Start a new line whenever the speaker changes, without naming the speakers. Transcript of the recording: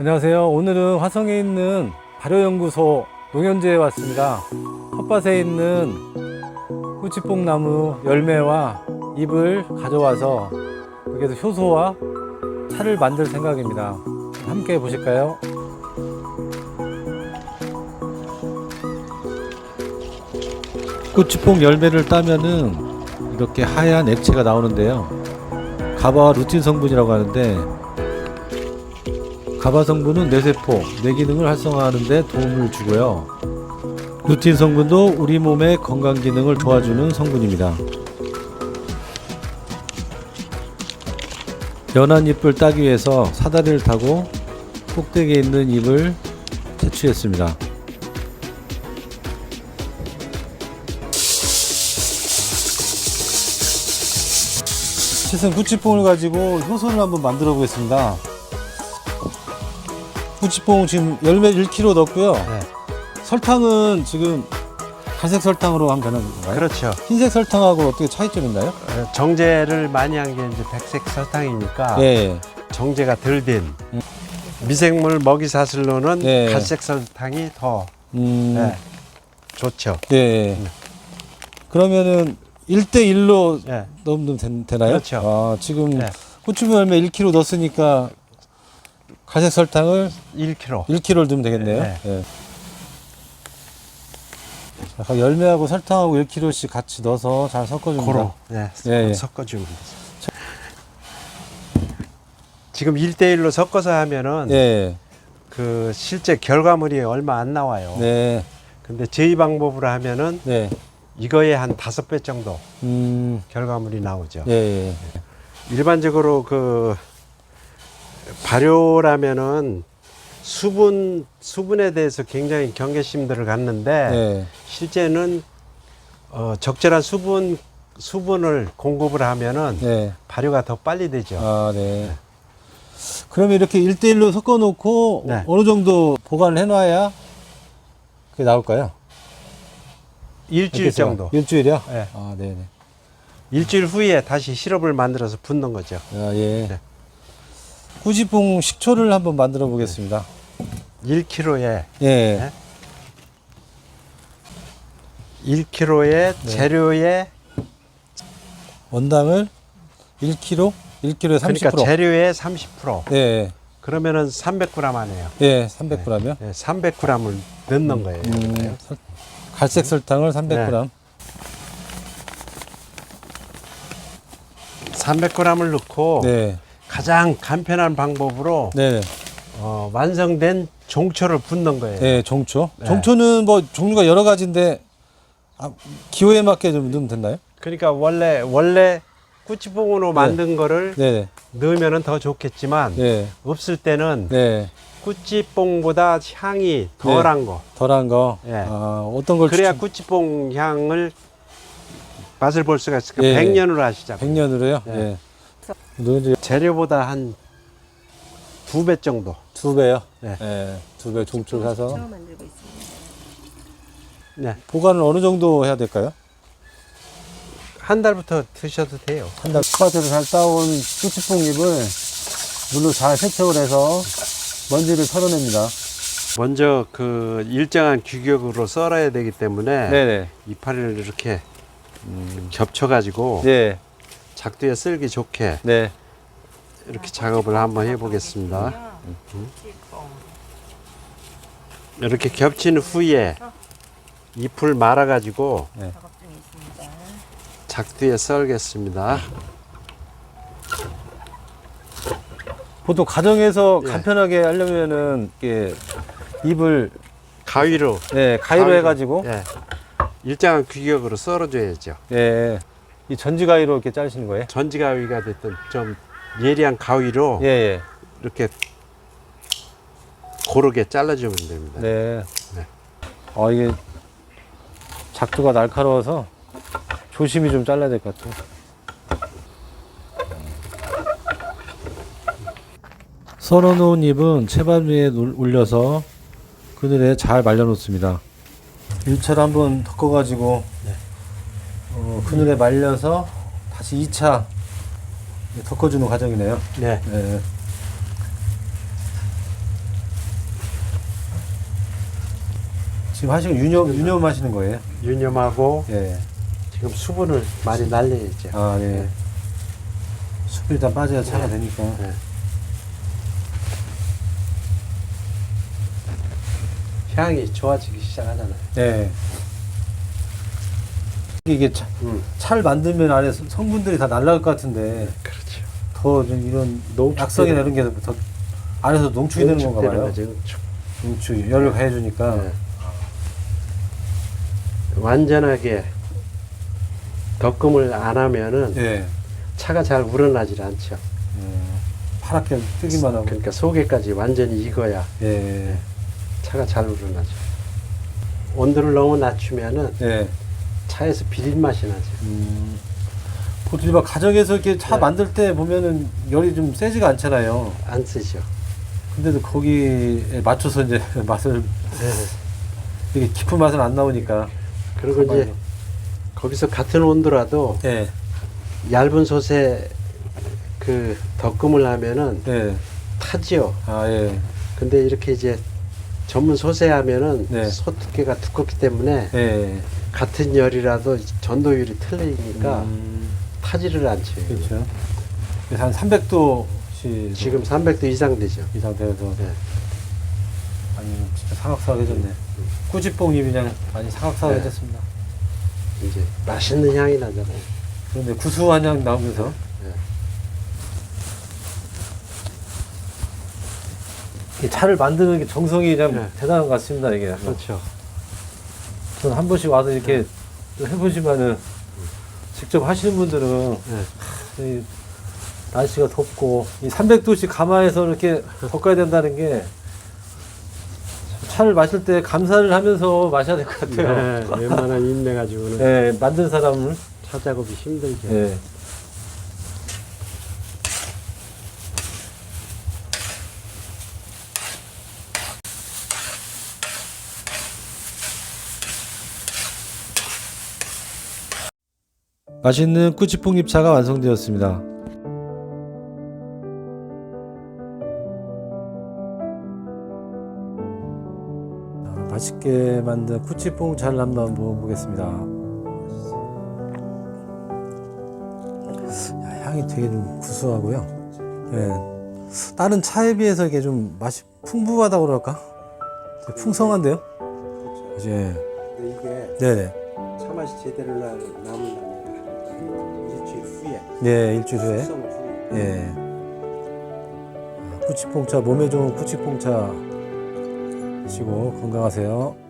안녕하세요. 오늘은 화성에 있는 발효연구소 농연제에 왔습니다. 텃밭에 있는 꾸치뽕 나무 열매와 잎을 가져와서 여기서 효소와 차를 만들 생각입니다. 함께 보실까요? 꾸치뽕 열매를 따면은 이렇게 하얀 액체가 나오는데요. 가바와 루틴 성분이라고 하는데 가바 성분은 뇌세포, 뇌 기능을 활성화하는 데 도움을 주고요. 루틴 성분도 우리 몸의 건강 기능을 도와주는 성분입니다. 연한 잎을 따기 위해서 사다리를 타고 꼭대기에 있는 잎을 채취했습니다. 시선 구치뽕을 가지고 효소를 한번 만들어 보겠습니다. 구치뽕 지금 열매 1kg 넣었고요.
네.
설탕은 지금 갈색 설탕으로 하면 되는 건가요?
그렇죠.
흰색 설탕하고 어떻게 차이점 있나요?
어, 정제를 많이 한 게 이제 백색 설탕이니까
예.
정제가 덜 된
음.
미생물 먹이 사슬로는
네.
갈색 설탕이 더
음.
네, 좋죠.
예. 그러면은 1대1로
예.
넣으면 된- 되나요?
그렇죠.
아, 지금
네.
고추 열매 1kg 넣었으니까 갈색 설탕을
1kg.
1kg를 넣으면 되겠네요.
네.
예. 자, 그럼 열매하고 설탕하고 1kg씩 같이 넣어서 잘 섞어줍니다.
고로 네,
예, 예.
섞어주면 돼요. 지금 1대1로 섞어서 하면은
예.
그 실제 결과물이 얼마 안 나와요.
네.
근데 저희 방법으로 하면은
네.
이거에 한 다섯 배 정도
음.
결과물이 나오죠.
예. 예.
일반적으로 그 발효라면은 수분 수분에 대해서 굉장히 경계심들을 갖는데
네.
실제는 어, 적절한 수분 수분을 공급을 하면은
네.
발효가 더 빨리 되죠.
아, 네. 그러면 이렇게 1대1로 섞어 놓고
네.
어느 정도 보관을 해 놔야 그게 나올까요?
일주일. 정도.
일주일이요?
네.
아, 네, 네.
일주일 후에 다시 시럽을 만들어서 붓는 거죠.
아, 예.
네.
꾸지뽕 식초를 한번 만들어 보겠습니다.
1kg에
예.
네. 1kg의
네.
재료에
원당을 1kg, 1kg에 30%.
그러니까 재료의 30%
예.
그러면은 300g 하네요.
예, 300g이요.
네, 300g을 넣는 거예요.
음, 설- 갈색 설탕을 300g.
300g을 넣고
네.
가장 간편한 방법으로
네. 네.
어, 완성된 종초를 붓는 거예요.
네, 종초.
네.
종초는 뭐 종류가 여러 가지인데 아, 기호에 맞게 좀 넣으면 됐나요?
그러니까 원래 원래 꾸치뽕으로
네.
만든 거를
네.
넣으면 더 좋겠지만
네.
없을 때는
네.
꾸치뽕보다 향이 덜한 거.
덜한 거.
예.
아, 어떤 걸
그래야
추천-
꾸치뽕 향을 맛을 볼 수가 있으니까
예.
100년으로 하시자고.
100년으로요?
네.
예. 누군지
재료보다 한 두 배 정도.
두 배요?
네.
예. 두배 종초 사서
처음 만들고 있습니다.
네.
보관을 어느 정도 해야 될까요?
한 달부터 드셔도 돼요.
한 달 텃밭에서 잘 따온 꾸치뽕 잎을 물로 잘 세척을 해서 먼지를 털어냅니다.
먼저 그 일정한 규격으로 썰어야 되기 때문에
네네.
이파리를 이렇게 겹쳐가지고
네.
작두에 쓸기 좋게
네.
이렇게 작업을 한번 해보겠습니다. 이렇게 겹친 후에 잎을 말아가지고
있습니다.
작두에 썰겠습니다.
보통 가정에서
예.
간편하게 하려면은 이게 잎을
가위로
네, 가위로
가위로.
해가지고
예, 일정한 규격으로 썰어줘야죠.
예. 이 전지 가위로 이렇게 자르시는 거예요?
전지 가위가 됐든 좀 예리한 가위로
예, 예.
이렇게 고르게 잘라주면 됩니다.
네.
네.
어, 이게 작두가 날카로워서 조심히 좀 잘라야 될 것 같아요. 썰어 놓은 잎은 채반 위에 놀- 올려서 그늘에 잘 말려 놓습니다. 일차를 한번 덮어가지고 그 어, 그늘에 말려서 다시 2차 덮어주는 과정이네요.
네.
네. 지금 하시고 유념 유념 하시는 거예요?
유념하고
예.
지금 수분을 많이 날려야죠.
아 예. 네. 네. 수분 일단 빠져야 차가 네. 되니까.
네. 향이 좋아지기 시작하잖아요.
네. 이게 차,
음.
차를 만들면 안에 성- 성분들이 다 날라갈 것 같은데
그렇죠.
더 좀 이런 약성이나 이런 게 더 안에서 농축이 되는 건가 봐요.
거죠, 농축.
농축 열을 가해주니까.
네. 완전하게 덕금을 안 하면은
예.
차가 잘 우러나질 않죠.
음, 파랗게 뜨기만 하고.
그러니까 속에까지 완전히 익어야
예.
차가 잘 우러나죠. 온도를 너무 낮추면은
예.
차에서 비린 맛이 나죠.
음. 보통 일반 가정에서 이렇게 차
네.
만들 때 보면은 열이 좀 세지가 않잖아요.
안 쓰죠.
근데도 거기에 맞춰서 이제 맛을 되게 깊은 맛은 안 나오니까.
그리고 이제 거기서 같은 온도라도
예.
얇은 솥에 그 덕금을 하면은
예.
타지요.
아 예.
근데 이렇게 이제 전문 솥에 하면은
네.
솥 두께가 두껍기 때문에
예.
같은 열이라도 전도율이 틀리니까
음,
타지를 않죠.
그렇죠. 그래서 한 300도씨
지금 300도 이상 되죠.
이 상태에서
네.
아니 진짜 사각사각해졌네. 꾸지뽕이 그냥 많이 사각사각해졌습니다.
이제 맛있는 향이 나잖아요.
그런데 구수한 향 나오면서 이 차를 만드는 게 정성이 참
네.
대단한 것 같습니다 이게.
그렇죠.
저는 한 번씩 와서 이렇게 또 해보시면은 직접 하시는 분들은
네.
이 날씨가 덥고 이 300도씩 가마에서 이렇게 볶아야 된다는 게 차를 마실 때 감사를 하면서 마셔야 될 것 같아요.
네. 웬만한 인내 가지고는
네, 만든 사람은
차 작업이 힘들죠.
네. 맛있는 꾸치뽕잎차가 완성되었습니다. 자, 맛있게 만든 꾸치뽕차를 한번 먹어보겠습니다. 야, 향이 되게 좀 구수하고요. 예. 다른 차에 비해서 이게 좀 맛이 풍부하다고 그럴까? 풍성한데요? 이제
근데 이게
네네.
차 맛이 제대로 나, 나무려면 일주일 후에
네 일주일 후에
후에
예. 아, 꾸치뽕차 몸에 좋은 꾸치뽕차 드시고 건강하세요.